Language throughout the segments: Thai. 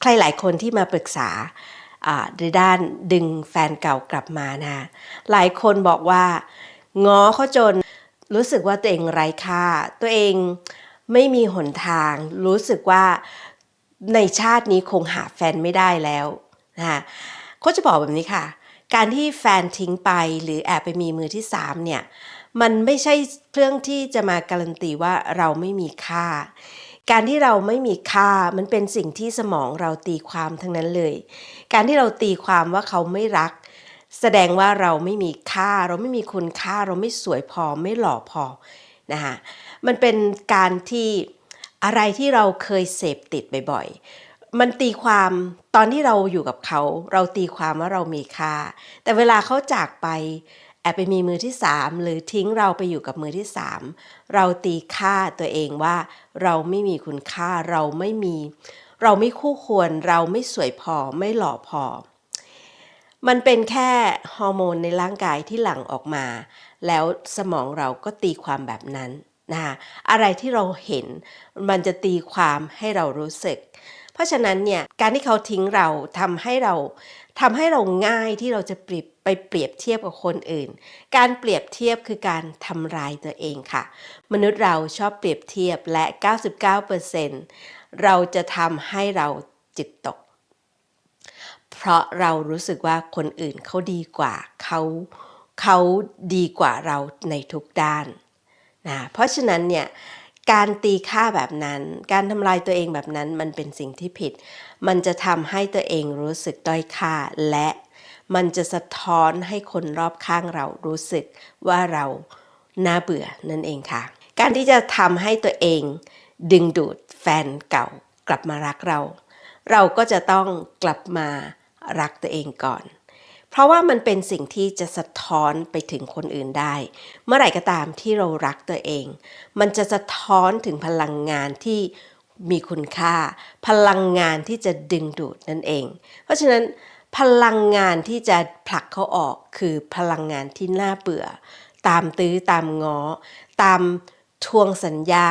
ใครหลายคนที่มาปรึกษาในด้านดึงแฟนเก่ากลับมานะหลายคนบอกว่าง้อเขาจนรู้สึกว่าตัวเองไร้ค่า ตัวเองไม่มีหนทาง รู้สึกว่าในชาตินี้คงหาแฟนไม่ได้แล้วนะคะเขาจะบอกแบบนี้ค่ะ การที่แฟนทิ้งไปหรือแอบไปมีมือที่สามเนี่ยมันไม่ใช่เรื่องที่จะมาการันตีว่าเราไม่มีค่า การที่เราไม่มีค่ามันเป็นสิ่งที่สมองเราตีความทั้งนั้นเลย การที่เราตีความว่าเขาไม่รัก แสดงว่าเราไม่มีค่า เราไม่มีคุณค่า เราไม่สวยพอไม่หล่อพอนะคะมันเป็นการที่อะไรที่เราเคยเสพติดบ่อยๆ มันตีความตอนที่เราอยู่กับเขา เราตีความว่าเรามีค่า แต่เวลาเขาจากไป อบไปมีมือที่สามหรือทิ้งเราไปอยู่กับมือที่สามเราตีค่าตัวเองว่า เราไม่มีคุณค่าเราไม่มี เราไม่คู่ควรเราไม่สวยพอไม่หล่อพอ มันเป็นแค่ฮอร์โมนในร่างกายที่หลั่งออกมา แล้วสมองเราก็ตีความแบบนั้นนะคะอะไรที่เราเห็น มันจะตีความให้เรารู้สึก เพราะฉะนั้นเนี่ยการที่เขาทิ้งเราทำให้เราทำให้เราง่ายที่เราจะเปรียบไปเปรียบเทียบกับคนอื่น การเปรียบเทียบคือการทำลายตัวเองค่ะ มนุษย์เราชอบเปรียบเทียบและ 99%เราจะทำให้เราจิตตก เพราะเรารู้สึกว่าคนอื่นเขาดีกว่าเขาเขาดีกว่าเราในทุกด้านนะเพราะฉะนั้นเนี่ย การตีค่าแบบนั้น การทำลายตัวเองแบบนั้นมันเป็นสิ่งที่ผิด มันจะทำให้ตัวเองรู้สึกด้อยค่า และมันจะสะท้อนให้คนรอบข้างเรารู้สึกว่าเราน่าเบื่อนั่นเองค่ะ การที่จะทำให้ตัวเองดึงดูดแฟนเก่ากลับมารักเรา เราก็จะต้องกลับมารักตัวเองก่อน เพราะว่ามันเป็นสิ่งที่จะสะท้อนไปถึงคนอื่นได้ เมื่อไหร่ก็ตามที่เรารักตัวเอง มันจะสะท้อนถึงพลังงานที่มีคุณค่า พลังงานที่จะดึงดูดนั่นเอง เพราะฉะนั้นพลังงานที่จะผลักเขาออกคือพลังงานที่น่าเบื่อ ตามตื้อตามง้อตามทวงสัญญา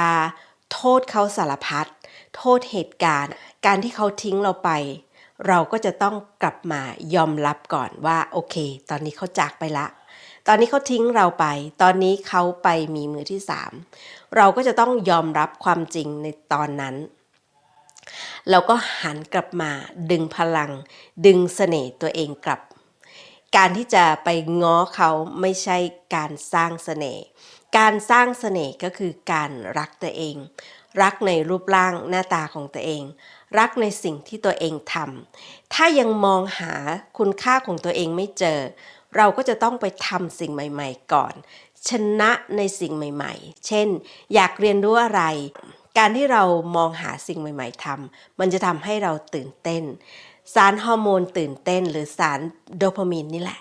โทษเขาสารพัดโทษเหตุการณ์ การที่เขาทิ้งเราไป เราก็จะต้องกลับมายอมรับก่อนว่าโอเค ตอนนี้เขาจากไปละ ตอนนี้เขาทิ้งเราไป ตอนนี้เขาไปมีมือที่สามเราก็จะต้องยอมรับความจริงในตอนนั้นแล้วก็หันกลับมาดึงพลัง ดึงเสน่ห์ตัวเองกลับ การที่จะไปง้อเขาไม่ใช่การสร้างเสน่ห์ การสร้างเสน่ห์ก็คือการรักตัวเอง รักในรูปร่างหน้าตาของตัวเอง รักในสิ่งที่ตัวเองทำถ้ายังมองหาคุณค่าของตัวเองไม่เจอ เราก็จะต้องไปทำสิ่งใหม่ ๆ ก่อน ชนะในสิ่งใหม่ ๆ เช่น อยากเรียนรู้อะไร การที่เรามองหาสิ่งใหม่ ๆทำมันจะทำให้เราตื่นเต้น สารฮอร์โมนตื่นเต้น หรือสารโดพามีนนี่แหละ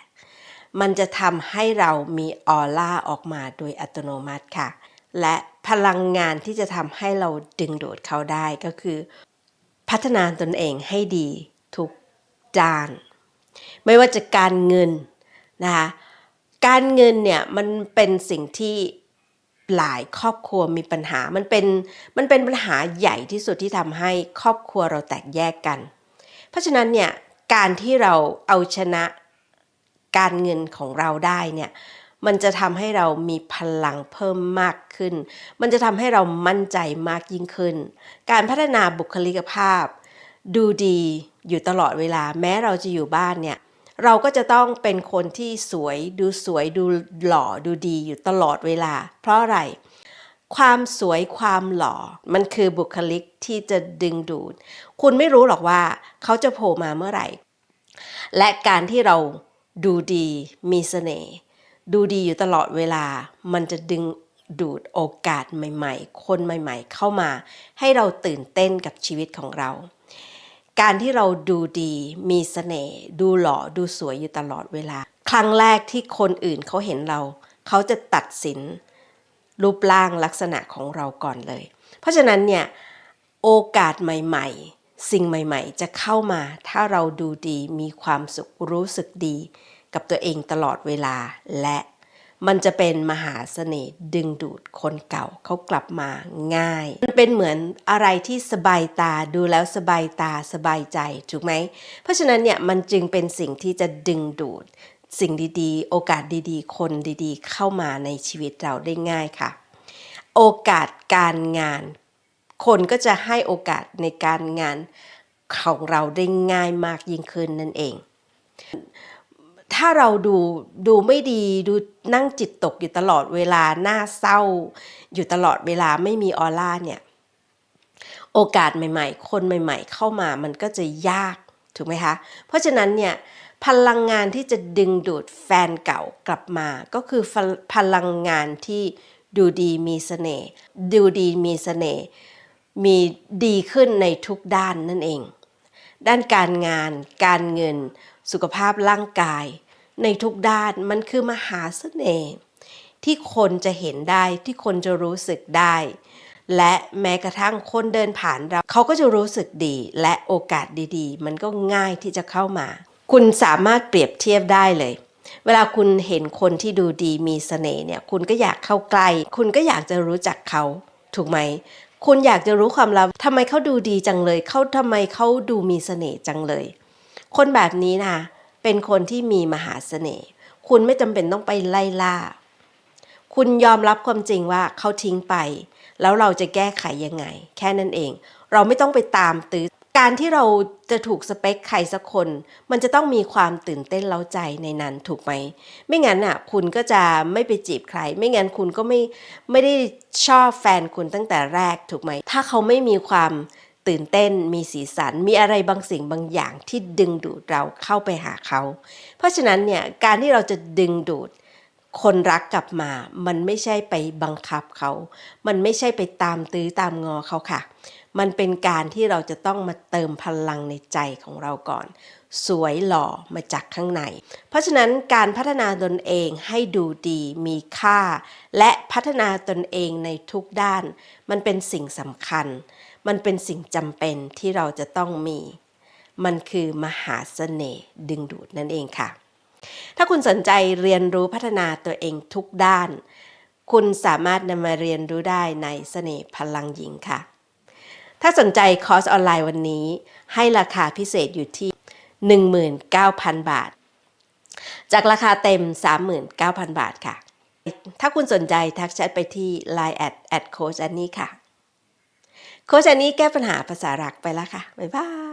มันจะทำให้เรามีออร่าออกมาโดยอัตโนมัติค่ะ และพลังงานที่จะทำให้เราดึงดูดเขาได้ก็คือ พัฒนาตนเองให้ดีทุกด้าน ไม่ว่าจะการเงินนะคะการเงินเนี่ยมันเป็นสิ่งที่หลายครอบครัวมีปัญหา มันเป็นมันเป็นปัญหาใหญ่ที่สุดที่ทำให้ครอบครัวเราแตกแยกกัน เพราะฉะนั้นเนี่ยการที่เราเอาชนะ การเงินของเราได้เนี่ยมันจะทำให้เรามีพลังเพิ่มมากขึ้น มันจะทำให้เรามั่นใจมากยิ่งขึ้น การพัฒนาบุคลิกภาพ ดูดีอยู่ตลอดเวลาแม้เราจะอยู่บ้านเนี่ยเราก็จะต้องเป็นคนที่สวยดูสวยดูหล่อดูดีอยู่ตลอดเวลา เพราะอะไร ความสวยความหล่อมันคือบุคลิกที่จะดึงดูด คุณไม่รู้หรอกว่าเขาจะโผล่มาเมื่อไหร่ และการที่เรา ดูดีมีเสน่ห์ดูดีอยู่ตลอดเวลา มันจะดึงดูดโอกาสใหม่ ๆ คนใหม่ ๆ เข้ามา ให้เราตื่นเต้นกับชีวิตของเรา การที่เราดูดีมีเสน่ห์ดูหล่อดูสวยอยู่ตลอดเวลา ครั้งแรกที่คนอื่นเขาเห็นเรา เขาจะตัดสิน รูปร่างลักษณะของเราก่อนเลย เพราะฉะนั้นเนี่ยโอกาสใหม่ ๆ สิ่งใหม่ๆ จะเข้ามาถ้าเราดูดีมีความสุขรู้สึกดี กับตัวเองตลอดเวลา และมันจะเป็นมหาเสน่ห์ดึงดูดคนเก่าเขากลับมาง่าย มันเป็นเหมือนอะไรที่สบายตาดูแล้วสบายตาสบายใจถูกไหม เพราะฉะนั้นเนี่ยมันจึงเป็นสิ่งที่จะดึงดูด สิ่งดีๆ โอกาสดีๆ คนดีๆ เข้ามาในชีวิตเราได้ง่ายค่ะ โอกาสการงาน คนก็จะให้โอกาสในการงานของเราได้ง่ายมากยิ่งขึ้นนั่นเอง ถ้าเราดูดูไม่ดีดูนั่งจิตตกอยู่ตลอดเวลาหน้าเศร้า อยู่ตลอดเวลาไม่มีออร่าเนี่ยโอกาสใหม่ๆ คนใหม่ๆ เข้ามามันก็จะยากถูกไหมคะ เพราะฉะนั้นเนี่ยพลังงานที่จะดึงดูดแฟนเก่ากลับมา ก็คือพลังงานที่ดูดีมีเสน่ห์ดูดีมีเสน่ห์ มีดีขึ้นในทุกด้านนั่นเอง ด้านการงาน การเงิน สุขภาพร่างกาย ในทุกด้านมันคือมหาเสน่ห์ที่คนจะเห็นได้ที่คนจะรู้สึกได้ และแม้กระทั่งคนเดินผ่านเราเขาก็จะรู้สึกดี และโอกาสดีๆ มันก็ง่ายที่จะเข้ามา คุณสามารถเปรียบเทียบได้เลยเวลาคุณเห็นคนที่ดูดีมีเสน่ห์เนี่ย คุณก็อยากเข้าใกล้ คุณก็อยากจะรู้จักเขา ถูกไหม คุณอยากจะรู้ความลับทำไมเขาดูดีจังเลยเขาทำไมเขาดูมีเสน่ห์จังเลย คนแบบนี้นะเป็นคนที่มีมหาเสน่ห์ คุณไม่จำเป็นต้องไปไล่ล่า คุณยอมรับความจริงว่าเขาทิ้งไป แล้วเราจะแก้ไขยังไง แค่นั้นเอง เราไม่ต้องไปตามตื้อ การที่เราจะถูกสเปคใครสักคน มันจะต้องมีความตื่นเต้นเล้าใจในนั้นถูกไหม ไม่งั้นอะคุณก็จะไม่ไปจีบใคร ไม่งั้นคุณก็ไม่ไม่ได้ชอบแฟนคุณตั้งแต่แรกถูกไหม ถ้าเขาไม่มีความตื่นเต้นมีสีสันมีอะไรบางสิ่งบางอย่างที่ดึงดูดเราเข้าไปหาเขา เพราะฉะนั้นเนี่ยการที่เราจะดึงดูดคนรักกลับมา มันไม่ใช่ไปบังคับเขา มันไม่ใช่ไปตามตื้อตามงอเขาค่ะ มันเป็นการที่เราจะต้องมาเติมพลังในใจของเราก่อน สวยหล่อมาจากข้างใน เพราะฉะนั้นการพัฒนาตนเองให้ดูดีมีค่า และพัฒนาตนเองในทุกด้าน มันเป็นสิ่งสำคัญ มันเป็นสิ่งจำเป็นที่เราจะต้องมี มันคือมหาเสน่ห์ดึงดูดนั่นเองค่ะ ถ้าคุณสนใจเรียนรู้พัฒนาตัวเองทุกด้าน คุณสามารถนำมาเรียนรู้ได้ในเสน่ห์พลังหญิงค่ะ ถ้าสนใจคอร์สออนไลน์วันนี้ ให้ราคาพิเศษอยู่ที่ 19,000 บาท จากราคาเต็ม 39,000 บาทค่ะ ถ้าคุณสนใจทักแชทไปที่ Line แอดแอดโคชอันนี้ค่ะ โคชอันนี้แก้ปัญหาภาษารักไปแล้วค่ะ บ๊ายบาย